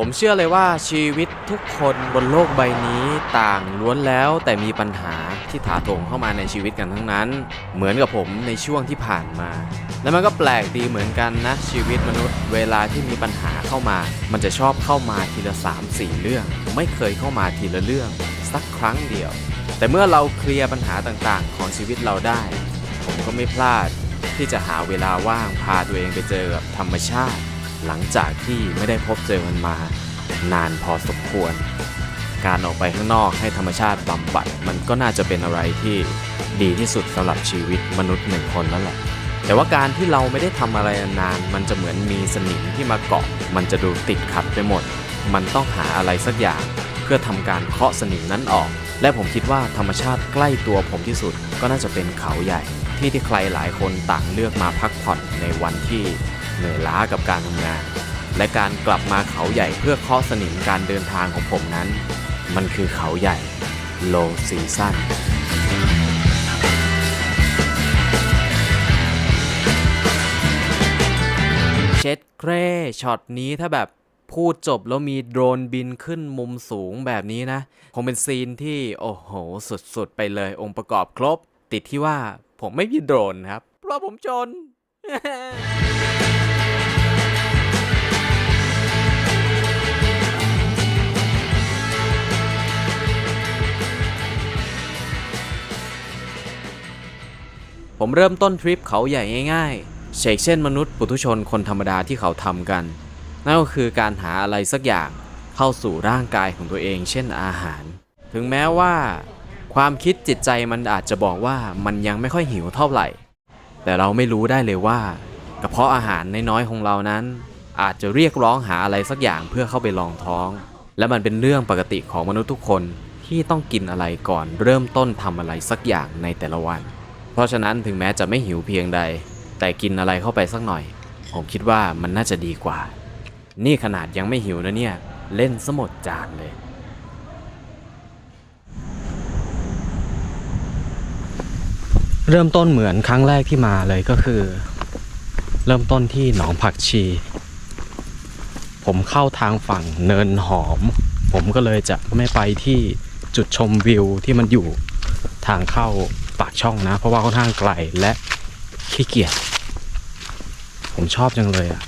ผมเชื่อเลยว่าชีวิตทุกคนบนโลกใบนี้ต่างล้วนแล้วแต่มีปัญหาที่ถาโถมเข้ามาในชีวิตกันทั้งนั้น เหมือนกับผมในช่วงที่ผ่านมา แล้วมันก็แปลกดีเหมือนกันนะชีวิตมนุษย์ เวลาที่มีปัญหาเข้ามา มันจะชอบเข้ามาทีละ 3 4 เรื่อง ไม่เคยเข้ามาทีละเรื่อง สักครั้งเดียว แต่เมื่อเราเคลียร์ปัญหาต่างๆ ของชีวิตเราได้ ผมก็ไม่พลาดที่จะหาเวลาว่างพาตัวเองไปเจอกับธรรมชาติ หลังจากที่ไม่ได้พบเจอมันมานานพอสมควร การออกไปข้างนอกให้ธรรมชาติบำบัดมันก็น่าจะเป็นอะไรที่ดีที่สุดสำหรับชีวิตมนุษย์หนึ่งคนแล้วแหละ แต่ว่าการที่เราไม่ได้ทำอะไรนาน มันจะเหมือนมีสนิมที่มาเกาะ มันจะดูติดขัดไปหมด มันต้องหาอะไรสักอย่าง เพื่อทำการเคาะสนิมนั้นออก และผมคิดว่าธรรมชาติใกล้ตัวผมที่สุด ก็น่าจะเป็นเขาใหญ่ ที่ที่ใครหลายคนต่างเลือกมาพักผ่อนในวันที่ เหนื่อยล้ากับการทำงาน และการกลับมาเขาใหญ่เพื่อเคาะสนิมการเดินทางของผมนั้น มันคือเขาใหญ่โลซีซั่นเช็ดเครช็อตนี้ถ้าแบบพูดจบแล้วมีโดรนบินขึ้นมุมสูงแบบนี้นะ คงเป็นซีนที่โอ้โห สุดๆ ไปเลยองค์ประกอบครบ ติดที่ว่าผมไม่มีโดรนครับ เพราะผมจน ผมเริ่มต้นทริปเขาใหญ่ง่ายๆเชกเช่นมนุษย์ปุถุชนคนธรรมดาที่เขาทำกัน นั่นก็คือการหาอะไรสักอย่างเข้าสู่ร่างกายของตัวเอง เช่นอาหาร ถึงแม้ว่า ความคิดจิตใจมันอาจจะบอกว่ามันยังไม่ค่อยหิวเท่าไหร่ แต่เราไม่รู้ได้เลยว่ากระเพาะอาหารน้อยๆของเรานั้น อาจจะเรียกร้องหาอะไรสักอย่างเพื่อเข้าไปรองท้อง และมันเป็นเรื่องปกติของมนุษย์ทุกคนที่ต้องกินอะไรก่อนเริ่มต้นทำอะไรสักอย่างในแต่ละวัน ราะฉะนั้นถึงแม้จะไม่หิวเพียงใด แต่กินอะไรเข้าไปสักหน่อย ผมคิดว่ามันน่าจะดีกว่า นี่ขนาดยังไม่หิวนะเนี่ย เล่นสมดจานเลยเริ่มต้นเหมือนครั้งแรกที่มาเลยก็คือ เริ่มต้นที่หนองผักชี ผมเข้าทางฝั่งเนินหอม ผมก็เลยจะไม่ไปที่จุดชมวิวที่มันอยู่ทางเข้า ปากช่องนะ เพราะว่าค่อนข้างไกลและขี้เกียจผมชอบจังเลยอะ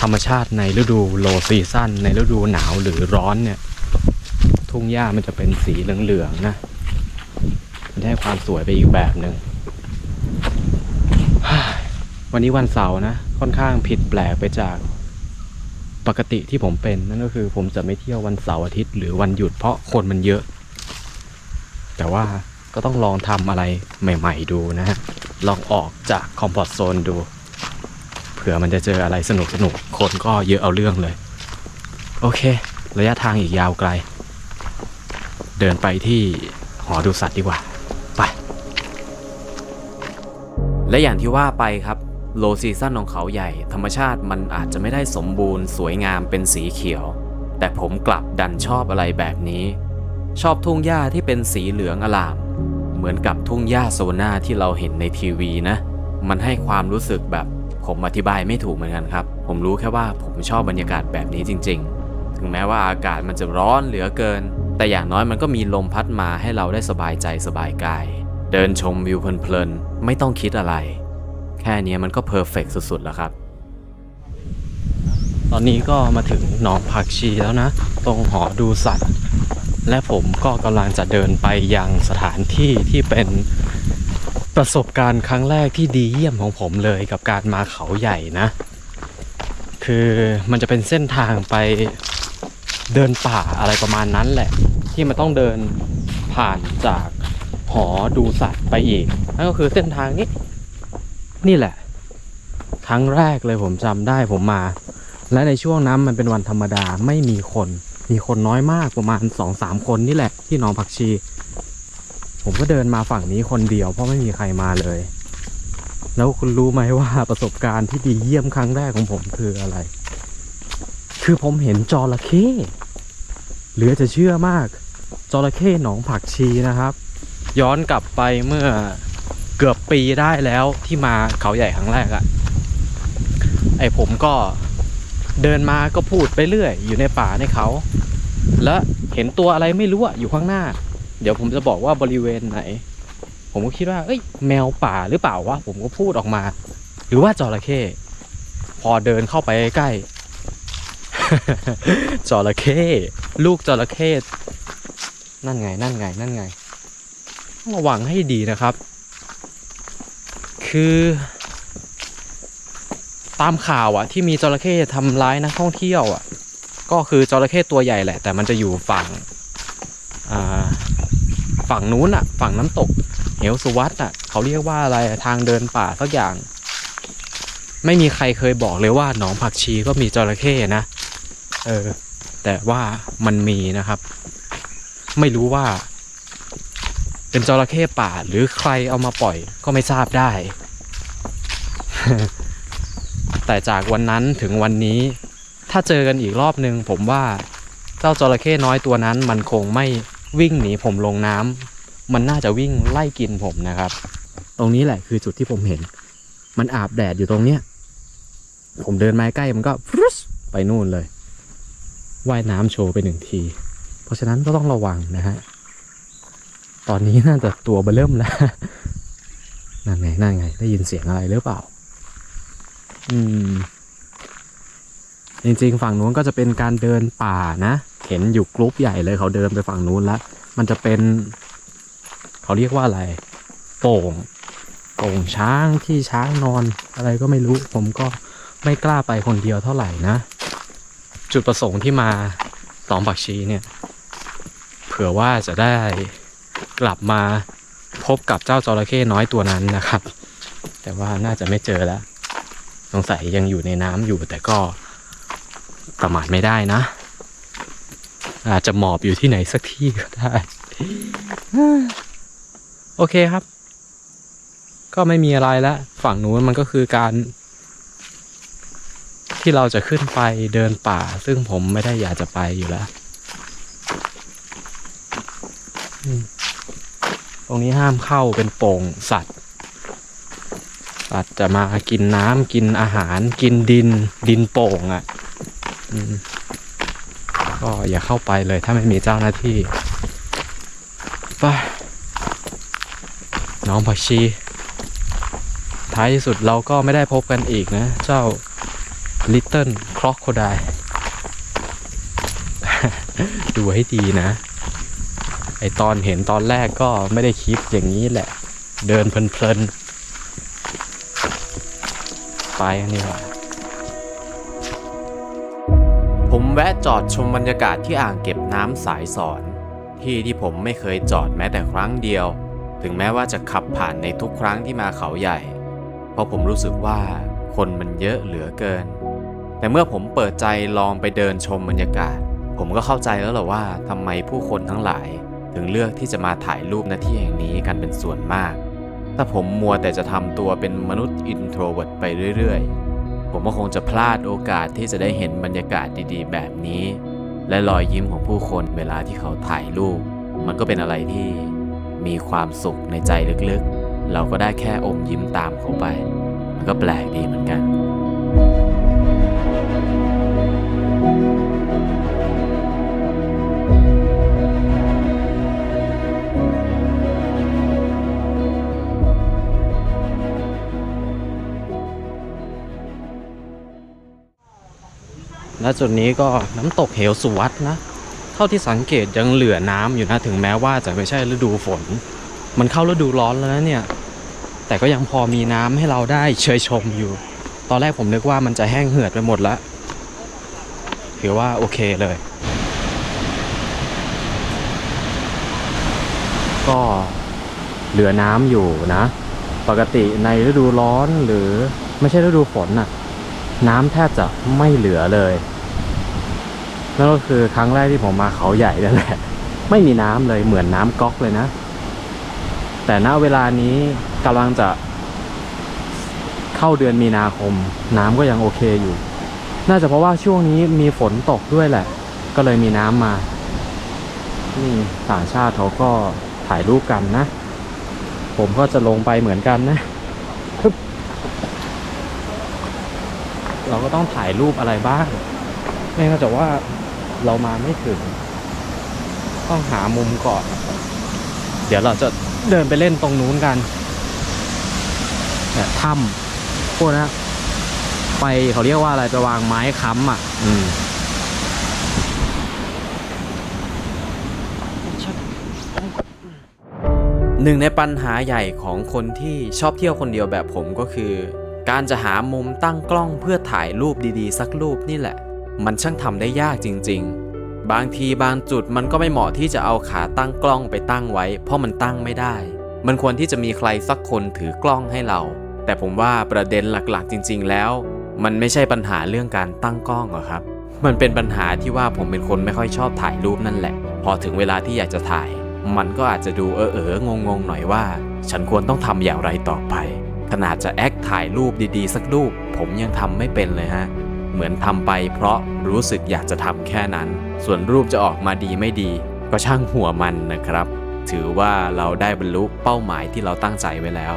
ธรรมชาติในฤดูโลซีซั่นในฤดูหนาวหรือร้อนเนี่ย ทุ่งหญ้ามันจะเป็นสีเหลืองๆนะมันได้ความสวยไปอีกแบบหนึ่งวันนี้วันเสาร์นะ ค่อนข้างผิดแปลกไปจากปกติที่ผมเป็นนั่นก็คือผมจะไม่เที่ยววันเสาร์อาทิตย์หรือวันหยุดเพราะคนมันเยอะ แต่ว่า ก็ต้องลองทำอะไรใหม่ ๆ ดูนะฮะ ลองออกจากคอมฟอร์ทโซนดู เผื่อมันจะเจออะไรสนุกๆคนก็เยอะเอาเรื่องเลย โอเค ระยะทางอีกยาวไกล เดินไปที่หอดูสัตว์ดีกว่า ไป และอย่างที่ว่าไปครับโลซีซั่นของเขาใหญ่ ธรรมชาติมันอาจจะไม่ได้สมบูรณ์สวยงามเป็นสีเขียว แต่ผมกลับดันชอบอะไรแบบนี้ ชอบทุ่งหญ้าที่เป็นสีเหลืองอลาม เหมือนกับทุ่งหญ้าโซน่าที่เราเห็นในทีวีนะ มันให้ความรู้สึกแบบผมอธิบายไม่ถูกเหมือนกันครับ ผมรู้แค่ว่าผมชอบบรรยากาศแบบนี้จริง ๆ ถึงแม้ว่าอากาศมันจะร้อนเหลือเกิน แต่อย่างน้อยมันก็มีลมพัดมาให้เราได้สบายใจสบายกาย เดินชมวิวเพลินๆ ไม่ต้องคิดอะไร แค่นี้มันก็เพอร์เฟกสุดๆ แล้วครับ ตอนนี้ก็มาถึงหนองผักชีแล้วนะ ตรงหอดูสัตว์ และผมก็กำลังจะเดินไปยังสถานที่ที่เป็นประสบการณ์ครั้งแรกที่ดีเยี่ยมของผมเลยกับการมาเขาใหญ่นะ คือมันจะเป็นเส้นทางไปเดินป่าอะไรประมาณนั้นแหละ ที่มันต้องเดินผ่านจากหอดูสัตว์ไปอีกนั่นก็คือเส้นทางนี้ นี่แหละ ครั้งแรกเลยผมจำได้ผมมา และในช่วงนั้นมันเป็นวันธรรมดาไม่มีคน มีคนน้อยมากประมาณสองสามคนนี่แหละที่หนองผักชี ผมก็เดินมาฝั่งนี้คนเดียวเพราะไม่มีใครมาเลย แล้วคุณรู้ไหมว่าประสบการณ์ที่ดีเยี่ยมครั้งแรกของผมคืออะไร คือผมเห็นจระเข้เหลือจะเชื่อมากจระเข้หนองผักชีนะครับ ย้อนกลับไปเมื่อเกือบปีได้แล้วที่มาเขาใหญ่ครั้งแรกอะไอผมก็เดินมาก็พูดไปเรื่อย อยู่ในป่าในเขา แล้วเห็นตัวอะไรไม่รู้อะอยู่ข้างหน้า เดี๋ยวผมจะบอกว่าบริเวณไหน ผมก็คิดว่า เอ้ย แมวป่าหรือเปล่าวะผมก็พูดออกมา หรือว่าจระเข้พอเดินเข้าไปใกล้จระเข้ลูกจระเข้นั่นไง นั่นไง นั่นไงต้องระวังให้ดีนะครับ คือ ตามข่าวอะที่มีจระเข้ทำร้ายนักท่องเที่ยวอะ ก็คือจระเข้ตัวใหญ่แหละ แต่มันจะอยู่ฝั่งฝั่งนู้นอะฝั่งน้ำตก เหวสุวัตอะเขาเรียกว่าอะไรทางเดินป่าสักอย่าง ไม่มีใครเคยบอกเลยว่าหนองผักชีก็มีจระเข้นะเออแต่ว่ามันมีนะครับ ไม่รู้ว่า เป็นจระเข้ป่าหรือใครเอามาปล่อยก็ไม่ทราบได้ แต่จากวันนั้นถึงวันนี้ ถ้าเจอกันอีกรอบหนึ่งผมว่าเจ้าจระเข้น้อยตัวนั้น มันคงไม่วิ่งหนีผมลงน้ำมันน่าจะวิ่งไล่กินผมนะครับ ตรงนี้แหละคือจุดที่ผมเห็น มันอาบแดดอยู่ตรงเนี้ยผมเดินมาใกล้มันก็ฟรุสไปนู่นเลยว่ายน้ำโชว์ไปหนึ่งที เพราะฉะนั้นก็ต้องระวังนะฮะตอนนี้น่าจะตัวเบอเริ่มแล้วนั่นไงนั่นไง ได้ยินเสียงอะไรหรือเปล่า อืม จริงๆ ฝั่งนู้นก็จะเป็นการเดินป่านะ เห็นอยู่กรุ๊ปใหญ่เลยเขาเดินไปฝั่งนู้นแล้วมันจะเป็น เขาเรียกว่าอะไรโป่งโป่งช้างที่ช้างนอนอะไรก็ไม่รู้ ผมก็ไม่กล้าไปคนเดียวเท่าไหร่นะ จุดประสงค์ที่มาสองปักชีเนี่ย เผื่อว่าจะได้กลับมาพบกับเจ้าจระเข้น้อยตัวนั้นนะครับ แต่ว่าน่าจะไม่เจอแล้วสงสัยยังอยู่ในน้ำอยู่แต่ก็ ประมาทไม่ได้นะ อาจจะหมอบอยู่ที่ไหนสักที่ก็ได้ โอเคครับ ก็ไม่มีอะไรแล้ว ฝั่งนู้นมันก็คือการ ที่เราจะขึ้นไปเดินป่า ซึ่งผมไม่ได้อยากจะไปอยู่แล้ว ตรงนี้ห้ามเข้าเป็นโป่งสัตว์สัตว์จะมากินน้ำกินอาหารกินดินดินโป่งอะ่ะ ก็อย่าเข้าไปเลยถ้าไม่มีเจ้าหน้าที่ ไป น้องผักชี ท้ายที่สุดเราก็ไม่ได้พบกันอีกนะ เจ้า Little Crocodile ดูให้ดีนะ ไอตอนเห็นตอนแรกก็ไม่ได้คิดอย่างนี้แหละ เดินเพลินๆ ไปนนี้แหละ ผมแวะจอดชมบรรยากาศที่อ่างเก็บน้ำสายสอน ที่ที่ผมไม่เคยจอดแม้แต่ครั้งเดียว ถึงแม้ว่าจะขับผ่านในทุกครั้งที่มาเขาใหญ่ เพราะผมรู้สึกว่าคนมันเยอะเหลือเกิน แต่เมื่อผมเปิดใจลองไปเดินชมบรรยากาศ ผมก็เข้าใจแล้วแหละว่าทำไมผู้คนทั้งหลาย ถึงเลือกที่จะมาถ่ายรูปณที่แห่งนี้กันเป็นส่วนมาก ถ้าผมมัวแต่จะทำตัวเป็นมนุษย์อินโทรเวิร์ตไปเรื่อยๆ ผมก็คงจะพลาดโอกาสที่จะได้เห็นบรรยากาศดีๆ แบบนี้ และรอยยิ้มของผู้คนเวลาที่เขาถ่ายรูป มันก็เป็นอะไรที่มีความสุขในใจลึกๆ เราก็ได้แค่อมยิ้มตามเขาไป มันก็แปลกดีเหมือนกัน และจุดนี้ก็น้ำตกเหวสุวัตนะ เท่าที่สังเกตยังเหลือน้ำอยู่นะถึงแม้ว่าจะไม่ใช่ฤดูฝน มันเข้าฤดูร้อนแล้วนะเนี่ย แต่ก็ยังพอมีน้ำให้เราได้เชยชมอยู่ ตอนแรกผมนึกว่ามันจะแห้งเหือดไปหมดแล้วถือว่าโอเคเลย ก็เหลือน้ำอยู่นะ ปกติในฤดูร้อนหรือไม่ใช่ฤดูฝนน่ะน้ำแทบจะไม่เหลือเลย นั่นก็คือครั้งแรกที่ผมมาเขาใหญ่นั่นแหละ ไม่มีน้ำเลยเหมือนน้ำก๊อกเลยนะ แต่ณเวลานี้กำลังจะ เข้าเดือนมีนาคม น้ำก็ยังโอเคอยู่ น่าจะเพราะว่าช่วงนี้มีฝนตกด้วยแหละ ก็เลยมีน้ำมานี่ต่างชาติเขาก็ถ่ายรูปกันนะ ผมก็จะลงไปเหมือนกันนะเราก็ต้องถ่ายรูปอะไรบ้าง ไม่งั้นจะว่า เรามาไม่ถึง ต้องหามุมก่อน เดี๋ยวเราจะเดินไปเล่นตรงนู้นกันเนี่ยถ้ำพวกนะไปเขาเรียกว่าอะไรไปวางไม้ค้ำอะ อืมหนึ่งในปัญหาใหญ่ของคนที่ชอบเที่ยวคนเดียวแบบผมก็คือ การจะหามุมตั้งกล้องเพื่อถ่ายรูปดีๆ สักรูปนี่แหละ มันช่างทำได้ยากจริง ๆ บางทีบางจุดมันก็ไม่เหมาะที่จะเอาขาตั้งกล้องไปตั้งไว้ เพราะมันตั้งไม่ได้ มันควรที่จะมีใครสักคนถือกล้องให้เรา แต่ผมว่าประเด็นหลักๆ จริง ๆ แล้ว มันไม่ใช่ปัญหาเรื่องการตั้งกล้องหรอกครับ มันเป็นปัญหาที่ว่าผมเป็นคนไม่ค่อยชอบถ่ายรูปนั่นแหละ พอถึงเวลาที่อยากจะถ่าย มันก็อาจจะดูเออเอองงงๆหน่อยว่า ฉันควรต้องทำอย่างไรต่อไปขนาดจะแอคถ่ายรูปดีๆ สักรูป ผมยังทำไม่เป็นเลยฮะ เหมือนทำไป เพราะรู้สึกอยากจะทำแค่นั้น ส่วนรูปจะออกมาดีไม่ดี ก็ช่างหัวมันนะครับ ถือว่าเราได้บรรลุเป้าหมายที่เราตั้งใจไว้แล้ว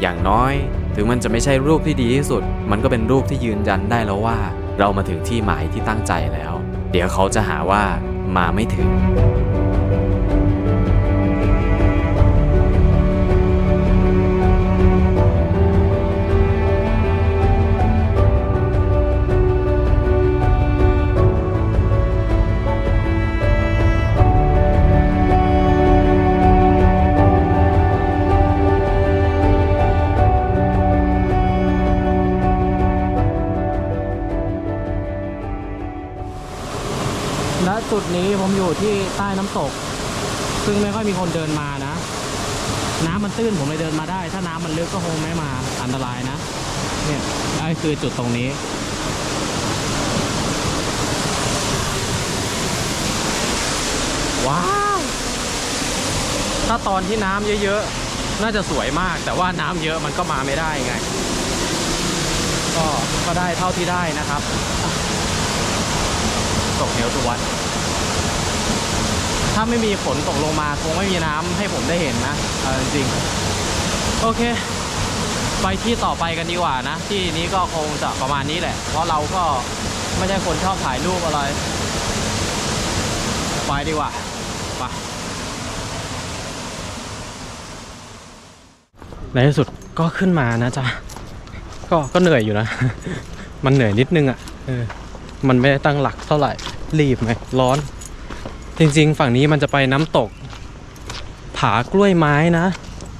อย่างน้อย ถึงมันจะไม่ใช่รูปที่ดีที่สุด มันก็เป็นรูปที่ยืนยันได้แล้วว่า เรามาถึงที่หมายที่ตั้งใจแล้ว เดี๋ยวเขาจะหาว่ามาไม่ถึง อยู่ที่ใต้น้ำตก ซึ่งไม่ค่อยมีคนเดินมานะ น้ำมันตื้นผมเลยเดินมาได้ ถ้าน้ำมันลึกก็คงไม่มาอันตรายนะ เนี่ยนี่คือจุดตรงนี้ว้าวถ้าตอนที่น้ำเยอะๆ น่าจะสวยมาก แต่ว่าน้ำเยอะมันก็มาไม่ได้ไง ก็ก็ได้เท่าที่ได้นะครับ ตกเหวสุวัต ถ้าไม่มีฝนตกลงมาคงไม่มีน้ำให้ผมได้เห็นนะจริงโอเค ไปที่ต่อไปกันดีกว่านะ ที่นี้ก็คงจะประมาณนี้แหละ เพราะเราก็ไม่ใช่คนชอบถ่ายรูปอะไร ไปดีกว่าไปในที่สุดก็ขึ้นมานะจ๊ะก็ก็เหนื่อยอยู่นะ มันเหนื่อยนิดนึงอะ่ะเออมันไม่ได้ตั้งหลักเท่าไหร่รีบไหมร้อน จริงๆ ฝั่งนี้มันจะไปน้ำตก ผากล้วยไม้นะ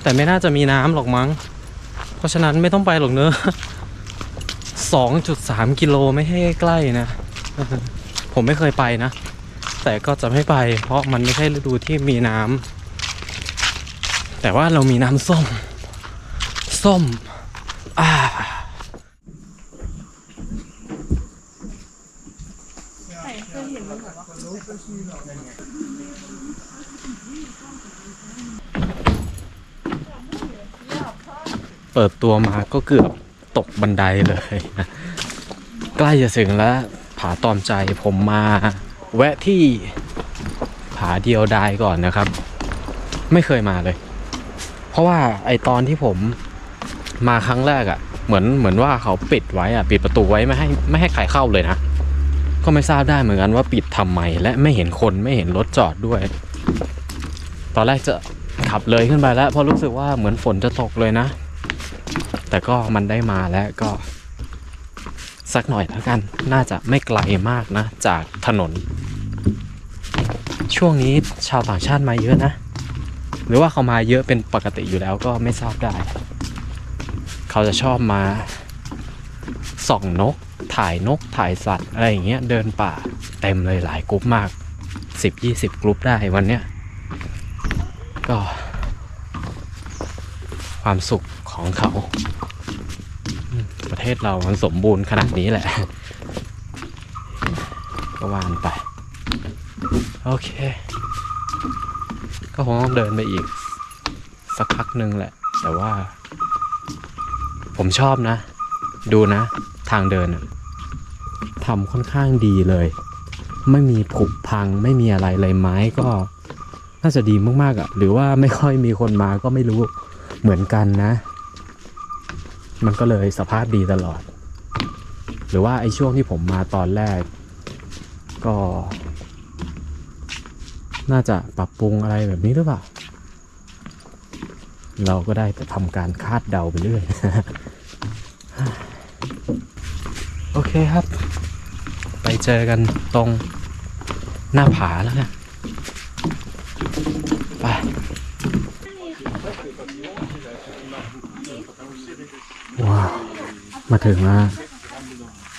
แต่ไม่น่าจะมีน้ำหรอกมั้ง เพราะฉะนั้นไม่ต้องไปหรอกเนอะ2.3 กิโลไม่ให้ใกล้นะ ผมไม่เคยไปนะ แต่ก็จะไม่ไป เพราะมันไม่ใช่ฤดูที่มีน้ำแต่ว่าเรามีน้ำส้ม ส้ม อ่า เปิดตัวมาก็เกือบตกบันไดเลยนะใกล้จะถึงแล้ว ผาตอมใจผมมาแวะที่ผาเดียวดายก่อนนะครับ ไม่เคยมาเลย เพราะว่าไอตอนที่ผมมาครั้งแรกอะ่ะ เหมือนเหมือนว่าเขาปิดไว้อะ่ะ ปิดประตูไว้ไม่ให้ไม่ให้ใครเข้าเลยนะ ก็ไม่ทราบได้เหมือนกันว่าปิดทำไมและไม่เห็นคนไม่เห็นรถจอดด้วย ตอนแรกจะขับเลยขึ้นไปแล้วเพราะรู้สึกว่าเหมือนฝนจะตกเลยนะ แต่ก็มันได้มาแล้วก็ สักหน่อยแล้วกัน น่าจะไม่ไกลมากนะ จากถนน ช่วงนี้ชาวต่างชาติมาเยอะนะ หรือว่าเขามาเยอะเป็นปกติอยู่แล้วก็ไม่ทราบได้ เขาจะชอบมาส่องนก ถ่ายนกถ่ายสัตว์อะไรอย่างเงี้ยเดินป่าเต็มเลยหลายกรุ๊ปมาก 10-20กรุ๊ปได้วันเนี้ยก็ ความสุขของเขา ประเทศเรามันสมบูรณ์ขนาดนี้แหละ ก็วานไป โอเค ก็คงต้องเดินไปอีก สักพักหนึ่งแหละ แต่ว่า ผมชอบนะ ดูนะ ทางเดิน ทำค่อนข้างดีเลย ไม่มีผุพังไม่มีอะไรเลยไม้ก็น่าจะดีมากๆอะ่ะ หรือว่าไม่ค่อยมีคนมาก็ไม่รู้เหมือนกันนะ มันก็เลยสภาพดีตลอด หรือว่าไอ้ช่วงที่ผมมาตอนแรก ก็ น่าจะปรับปรุงอะไรแบบนี้หรือเปล่า เราก็ได้แต่ทำการคาดเดาไปเรื่อยโอเคครับ เจอกันตรงหน้าผาแล้วกันไปว้าวมาถึงแล้ว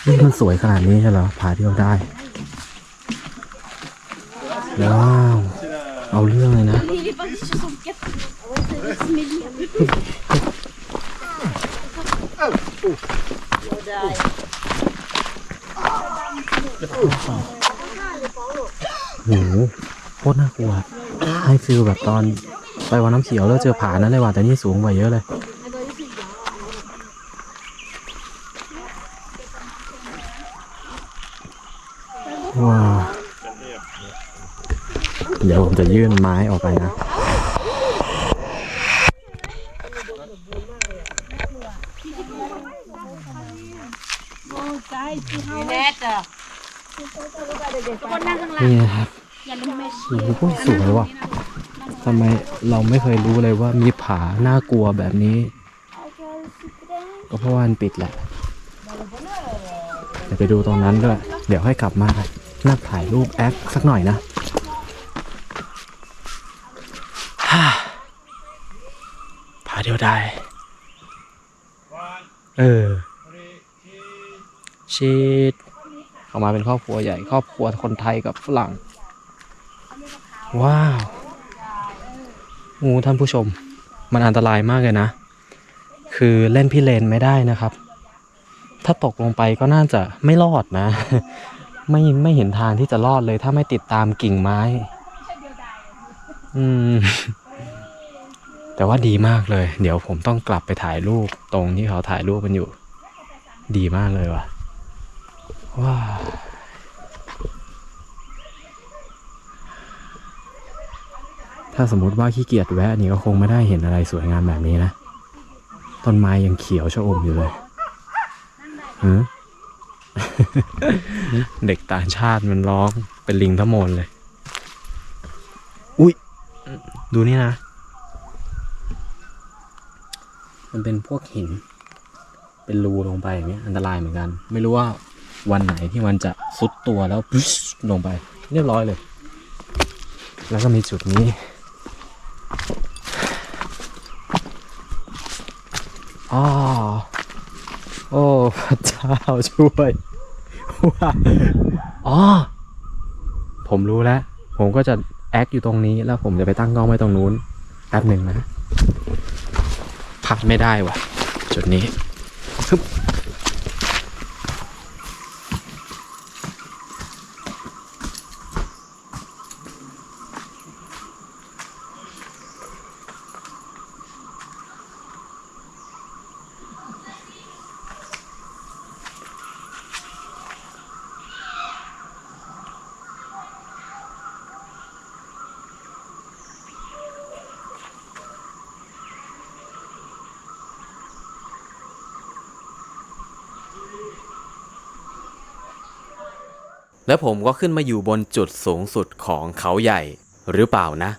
นี่มันสวยขนาดนี้ใช่เหรอผาเที่ยวได้ ว้าว เอาเรื่องเลยนะ โคตรน่ากลัวให้ฟิลแบบตอนไปวันน้ำเขียวแล้วเจอผานั้นเลยว่ะแต่นี่สูงกว่าเยอะเลยว้าวเดี๋ยวผมจะยื่นไม้ออกไปนะ นี่นะครับ โอ้สวยว่ะทำไมเราไม่เคยรู้เลยว่ามีผาน่ากลัวแบบนี้ ก็เพราะว่ามันปิดแหละเดี๋ยวไปดูตรงนั้นด้วย เดี๋ยวให้กลับมานั่งถ่ายรูปแอคสักหน่อยนะผาเดียวได้เออชีดเข้ามาเป็นครอบครัวใหญ่ ครอบครัวคนไทยกับฝรั่ง ว้าวโอ้ท่านผู้ชม มันอันตรายมากเลยนะ คือเล่นพี่เลนไม่ได้นะครับ ถ้าตกลงไปก็น่าจะไม่รอดนะ ไม่ไม่เห็นทางที่จะรอดเลย ถ้าไม่ติดตามกิ่งไม้ อืม แต่ว่าดีมากเลย เดี๋ยวผมต้องกลับไปถ่ายรูปตรงที่เขาถ่ายรูปกันอยู่ ดีมากเลยว่ะว้า ถ้าสมมติว่าขี้เกียจแวะนี่ก็คงไม่ได้เห็นอะไรสวยงามแบบนี้นะต้นไม้ยังเขียวชะอมอยู่เลยหือเด็กต่างชาติมันร้องเป็นลิงทั้งโมนเลย อุ้ย ดูนี่นะ มันเป็นพวกหิน เป็นรูลงไปอย่างเงี้ยอันตรายเหมือนกัน ไม่รู้ว่าวันไหนที่มันจะซุดตัวแล้วปุ๊ชลงไป เรียบร้อยเลย แล้วก็มีจุดนี้ อ๋อโอ้พระเจ้าช่วยว่าอ๋อ ผมรู้แล้ว ผมก็จะแอคอยู่ตรงนี้แล้วผมจะไปตั้งกล้องไว้ตรงนู้นแป๊บหนึ่งนะพลาดไม่ได้ว่ะ จุดนี้ แล้วผมก็ขึ้นมาอยู่บนจุดสูงสุดของเขาใหญ่หรือเปล่านะ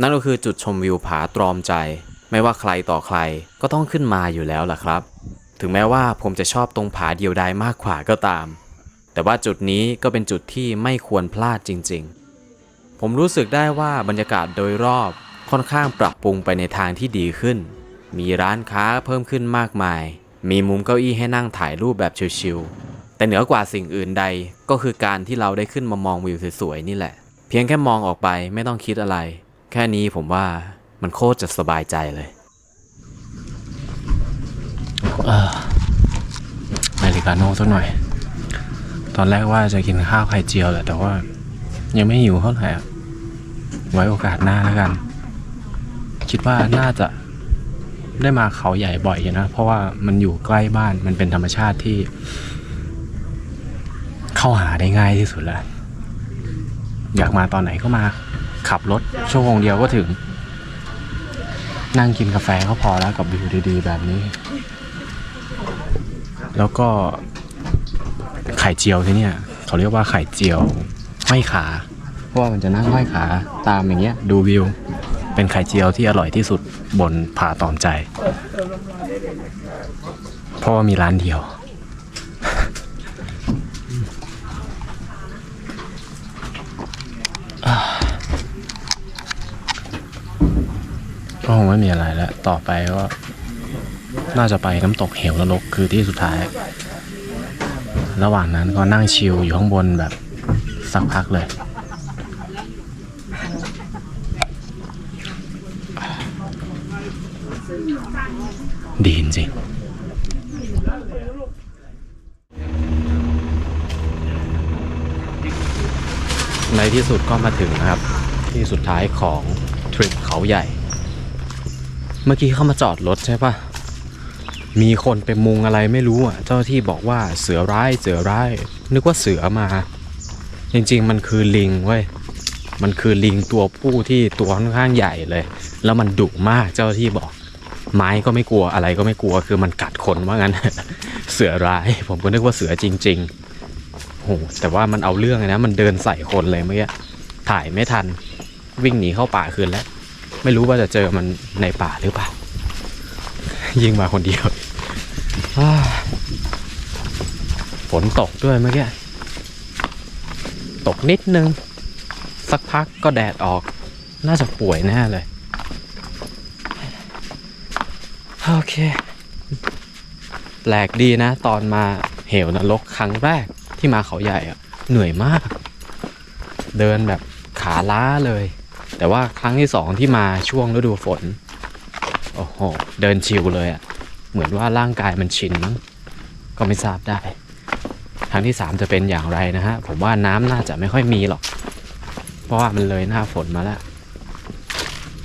นั่นก็คือจุดชมวิวผาตรอมใจ ไม่ว่าใครต่อใครก็ต้องขึ้นมาอยู่แล้วล่ะครับ ถึงแม้ว่าผมจะชอบตรงผาเดียวดายมากกว่าก็ตาม แต่ว่าจุดนี้ก็เป็นจุดที่ไม่ควรพลาดจริง ๆ ผมรู้สึกได้ว่าบรรยากาศโดยรอบค่อนข้างปรับปรุงไปในทางที่ดีขึ้น มีร้านค้าเพิ่มขึ้นมากมาย มีมุมเก้าอี้ให้นั่งถ่ายรูปแบบชิลๆ แต่เหนือกว่าสิ่งอื่นใดก็คือการที่เราได้ขึ้นมามองวิวสวยๆนี่แหละ เพียงแค่มองออกไปไม่ต้องคิดอะไร แค่นี้ผมว่ามันโคตรจะสบายใจเลยเอออเมริกาโน่สักหน่อย ตอนแรกว่าจะกินข้าวไข่เจียวแหละแต่ว่า ยังไม่หิวเท่าไหร่อะไว้โอกาสหน้าแล้วกัน คิดว่าน่าจะได้มาเขาใหญ่บ่อยอยู่นะ เพราะว่ามันอยู่ใกล้บ้านมันเป็นธรรมชาติที่ เข้าหาได้ง่ายที่สุดแล้ว อยากมาตอนไหนก็มา ขับรถชั่วโมงเดียวก็ถึง นั่งกินกาแฟก็พอแล้วกับวิวดีๆ แบบนี้ แล้วก็ผข่เจียวที่เนี่ย เขาเรียกว่าไข่เจียวห้อยขา เพราะว่ามันจะนั่งห้อยขาตามอย่างเงี้ย ดูวิว เป็นไข่เจียวที่อร่อยที่สุดบนผาตอมใจ เพราะว่ามีร้านเดียว ก็คงไม่มีอะไรแล้ว ต่อไปก็น่าจะไปน้ำตกเหวนรกคือที่สุดท้าย ระหว่างนั้นก็นั่งชิลอยู่ข้างบนแบบสักพักเลยดีจริงในที่สุดก็มาถึงนะครับ ที่สุดท้ายของทริปเขาใหญ่ เมื่อกี้เข้ามาจอดรถใช่ปะมีคนไปมุงอะไรไม่รู้อะ เจ้าที่บอกว่าเสือร้ายเสือร้าย นึกว่าเสือมา จริงๆ มันคือลิงเว้ย มันคือลิงตัวผู้ที่ตัวค่อนข้างใหญ่เลย แล้วมันดุมากเจ้าที่บอก ไม้ก็ไม่กลัวอะไรก็ไม่กลัว คือมันกัดคนว่างั้น เสือร้าย ผมก็นึกว่าเสือจริง ๆโหแต่ว่ามันเอาเรื่องนะ มันเดินใส่คนเลยเมื่อกี้ ถ่ายไม่ทัน วิ่งหนีเข้าป่าคืนแล้ว ไม่รู้ว่าจะเจอมันในป่าหรือเปล่า ยิงมาคนเดียวอ้าฝนตกด้วยเมื่อกี้ตกนิดนึง สักพักก็แดดออก น่าจะป่วยแน่เลย โอเค แปลกดีนะ ตอนมาเหวนรกครั้งแรกที่มาเขาใหญ่อะเหนื่อยมาก เดินแบบขาล้าเลย แต่ว่าครั้งที่สองที่มาช่วงฤดูฝน โอ้โห เดินชิวเลยอะเหมือนว่าร่างกายมันชินมั้ง ก็ไม่ทราบได้ ครั้งที่สามจะเป็นอย่างไรนะฮะ ผมว่าน้ำน่าจะไม่ค่อยมีหรอก เพราะว่ามันเลยหน้าฝนมาแล้ว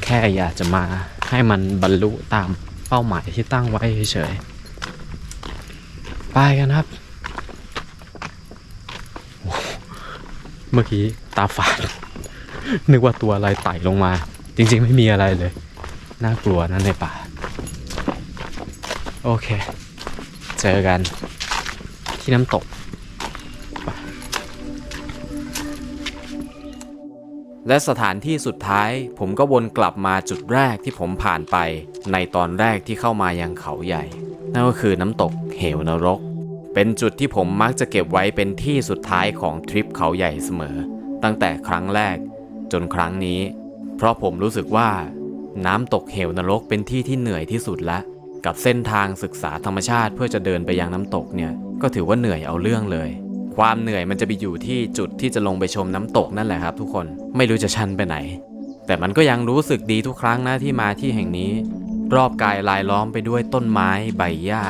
แค่อยากจะมาให้มันบรรลุตามเป้าหมายที่ตั้งไว้เฉยๆ ไปกันครับ เมื่อกี้ตาฝาด นึกว่าตัวอะไรไต่ลงมา จริงๆไม่มีอะไรเลย น่ากลัวนะในป่า โอเค เจอกันที่น้ำตก และสถานที่สุดท้าย ผมก็วนกลับมาจุดแรกที่ผมผ่านไป ในตอนแรกที่เข้ามายังเขาใหญ่ นั่นก็คือน้ำตกเหวนรก เป็นจุดที่ผมมักจะเก็บไว้เป็นที่สุดท้ายของทริปเขาใหญ่เสมอ ตั้งแต่ครั้งแรก จนครั้งนี้ เพราะผมรู้สึกว่าน้ำตกเหวนรกเป็นที่ที่เหนื่อยที่สุดละ กับเส้นทางศึกษาธรรมชาติเพื่อจะเดินไปยังน้ำตกเนี่ย ก็ถือว่าเหนื่อยเอาเรื่องเลย ความเหนื่อยมันจะไปอยู่ที่จุดที่จะลงไปชมน้ำตกนั่นแหละครับ ทุกคนไม่รู้จะชันไปไหน แต่มันก็ยังรู้สึกดีทุกครั้งนะที่มาที่แห่งนี้ รอบกายลายล้อมไปด้วยต้นไม้ใบหญ้า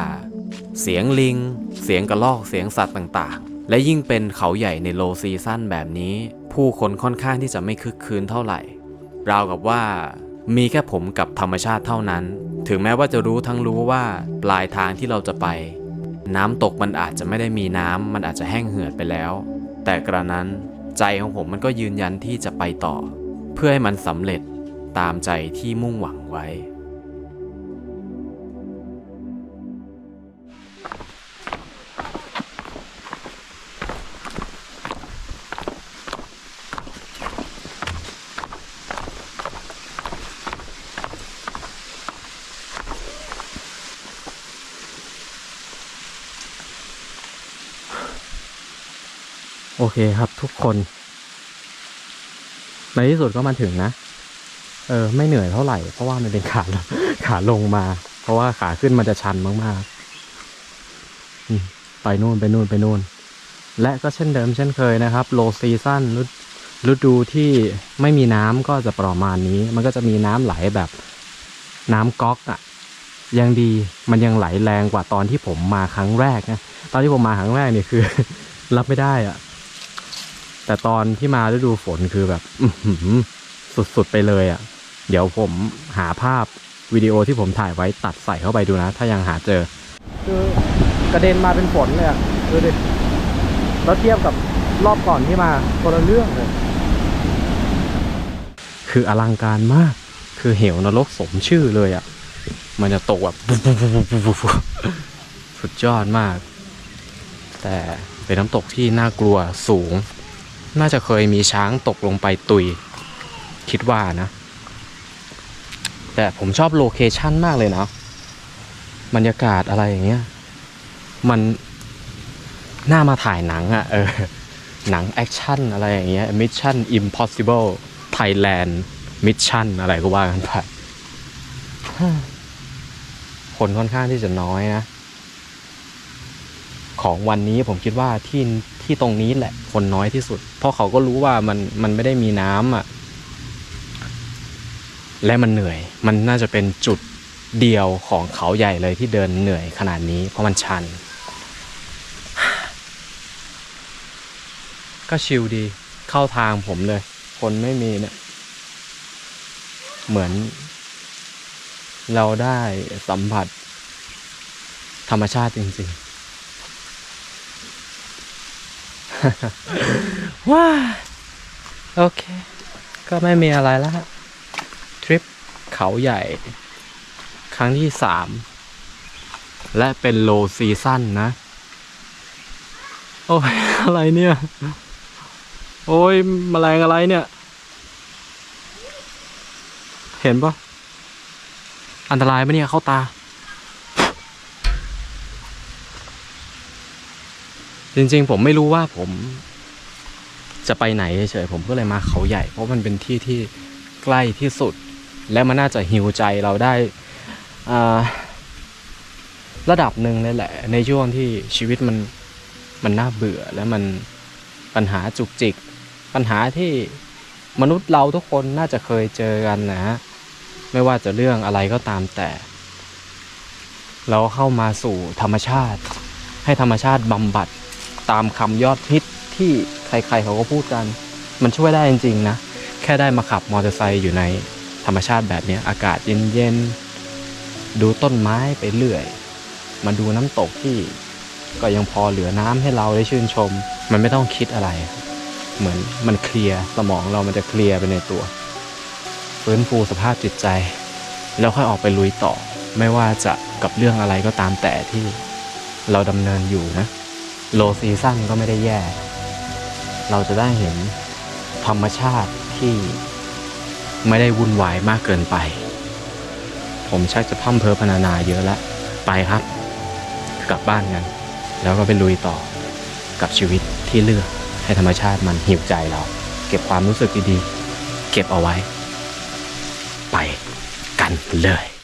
เสียงลิง เสียงกระรอกเสียงสัตว์ต่างๆ และยิ่งเป็นเขาใหญ่ในโลซีซั่นแบบนี้ ผู้คนค่อนข้างที่จะไม่คึกคืนเท่าไหร่ ราวกับว่ามีแค่ผมกับธรรมชาติเท่านั้น ถึงแม้ว่าจะรู้ทั้งรู้ว่าปลายทางที่เราจะไป น้ำตกมันอาจจะไม่ได้มีน้ำมันอาจจะแห้งเหือดไปแล้ว แต่กระนั้นใจของผมมันก็ยืนยันที่จะไปต่อ เพื่อให้มันสำเร็จตามใจที่มุ่งหวังไว้ โอเคครับทุกคน ในที่สุดก็มาถึงนะ เออ ไม่เหนื่อยเท่าไหร่ เพราะว่ามันเป็นขาลงขาลงมา เพราะว่าขาขึ้นมันจะชันมากๆไปนู่นไปนู่นไปนู่น และก็เช่นเดิมเช่นเคยนะครับ โลซีซั่นฤดูที่ไม่มีน้ำก็จะประมาณนี้ มันก็จะมีน้ำไหลแบบน้ำก๊อกอะ่ะ ยังดีมันยังไหลแรงกว่าตอนที่ผมมาครั้งแรกนะ ตอนที่ผมมาครั้งแรกเนี่ยคือ รับไม่ได้อะ แต่ตอนที่มาฤดูฝนคือแบบอื้อหือสุดๆไปเลยอะ่ะ เดี๋ยวผมหาภาพวิดีโอที่ผมถ่ายไว้ตัดใส่เข้าไปดูนะ ถ้ายังหาเจอ คือกระเด็นมาเป็นฝนเลยอะ่ะดูดิแล้วเทียบกับรอบก่อนที่มาคนละเรื่องเลย คืออลังการมาก คือเหวนรกสมชื่อเลยอะ่ะ มันจะตกแบบสุดยอดมาก แต่เป็นน้ำตกที่น่ากลัวสูง น่าจะเคยมีช้างตกลงไปตุย คิดว่านะ แต่ผมชอบโลเคชั่นมากเลยนะบรรยากาศอะไรอย่างเงี้ย มันน่ามาถ่ายหนังอะ่ะ เออ หนังแอคชั่นอะไรอย่างเงี้ย Mission Impossible Thailand Mission อะไรก็ว่ากันไปคนค่อนข้างที่จะน้อยนะ ของวันนี้ผมคิดว่าที่ ที่ตรงนี้แหละคนน้อยที่สุด เพราะเขาก็รู้ว่ามันมันไม่ได้มีน้ำอะ และมันเหนื่อย มันน่าจะเป็นจุดเดียวของเขาใหญ่เลยที่เดินเหนื่อยขนาดนี้ เพราะมันชัน ก็ชิลดีเข้าทางผมเลย คนไม่มีเนี่ยเหมือน เราได้สัมผัสธรรมชาติจริงๆ ว้าโอเค ก็ไม่มีอะไรแล้วฮะทริปเขาใหญ่ ครั้งที่สามและเป็นโลซีซั่นนะ โอ้ย อะไรเนี่ย โอ้ยแมลงอะไรเนี่ย เห็นปะอันตรายไหมเนี่ยเข้าตา จริงๆ ผมไม่รู้ว่าผมจะไปไหนเฉยๆผมก็เลยมาเขาใหญ่ เพราะมันเป็นที่ที่ใกล้ที่สุด และมันน่าจะฮิวใจเราได้ระดับหนึ่งเลยแหละ ในช่วงที่ชีวิตมันมันน่าเบื่อและมันปัญหาจุกจิก ปัญหาที่มนุษย์เราทุกคนน่าจะเคยเจอกันนะฮะไม่ว่าจะเรื่องอะไรก็ตามแต่ เราเข้ามาสู่ธรรมชาติ ให้ธรรมชาติบำบัด ตามคำยอดฮิตที่ใครๆเขาก็พูดกัน มันช่วยได้จริงๆนะ แค่ได้มาขับมอเตอร์ไซค์อยู่ในธรรมชาติแบบนี้อากาศเย็นๆ ดูต้นไม้ไปเรื่อย มาดูน้ำตกที่ก็ยังพอเหลือน้ำให้เราได้ชื่นชม มันไม่ต้องคิดอะไร เหมือนมันเคลียร์สมองเรามันจะเคลียร์ไปในตัวฟื้นฟูสภาพจิตใจ แล้วค่อยออกไปลุยต่อ ไม่ว่าจะกับเรื่องอะไรก็ตามแต่ที่เราดำเนินอยู่นะ โลซีซั่นก็ไม่ได้แย่ เราจะได้เห็นธรรมชาติที่ไม่ได้วุ่นวายมากเกินไป ผมชักจะพ่ำเพอพรรณนาเยอะแล้ว ไปครับ กลับบ้านกัน แล้วก็ไปลุยต่อกับชีวิตที่เลือกให้ธรรมชาติมันหิวใจเรา เก็บความรู้สึกดีๆ เก็บเอาไว้ ไปกันเลย